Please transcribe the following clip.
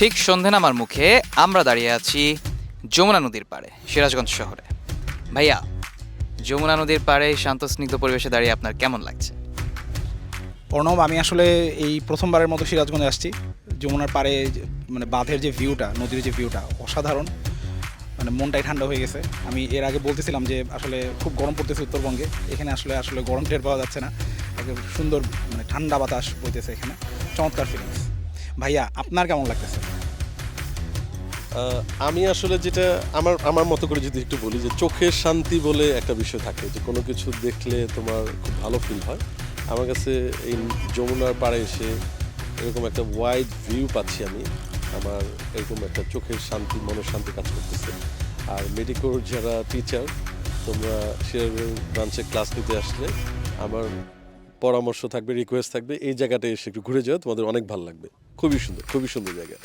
ঠিক সন্ধে নামার মুখে আমরা দাঁড়িয়ে আছি যমুনা নদীর পাড়ে, সিরাজগঞ্জ শহরে। ভাইয়া, যমুনা নদীর পাড়ে শান্ত স্নিগ্ধ পরিবেশে দাঁড়িয়ে আপনার কেমন লাগছে? প্রণব, আমি আসলে এই প্রথমবারের মতো সিরাজগঞ্জে আসছি। যমুনার পাড়ে মানে বাঁধের যে ভিউটা নদীর যে ভিউটা অসাধারণ। মানে মনটাই ঠান্ডা হয়ে গেছে। আমি এর আগে বলতেছিলাম যে, আসলে খুব গরম পড়তেছে উত্তরবঙ্গে। এখানে আসলে আসলে গরম টের পাওয়া যাচ্ছে না। সুন্দর মানে ঠান্ডা বাতাস বইতেছে এখানে। চমৎকার ফিলিংস ভাইয়া, আপনার কেমন লাগতেছে? আমি আসলে যেটা আমার আমার মতো করে যদি একটু বলি যে চোখের শান্তি বলে একটা বিষয় থাকে যে কোনো কিছু দেখলে তোমার খুব ভালো ফিল হয়। আমার কাছে এই যমুনার পাড়ে এসে এরকম একটা ওয়াইড ভিউ পাচ্ছি আমি। আমার এরকম একটা চোখের শান্তি, মনের শান্তি কাজ করতেছে। আর মেডিকোর যারা টিচার তোমরা শেয়ার ব্রাঞ্চে ক্লাস নিতে আসলে আমার পরামর্শ থাকবে রিকোয়েস্ট থাকবে, এই জায়গাটা এসে একটু ঘুরে যাও, তোমাদের অনেক ভালো লাগবে। খুবই সুন্দর খুবই সুন্দর জায়গা।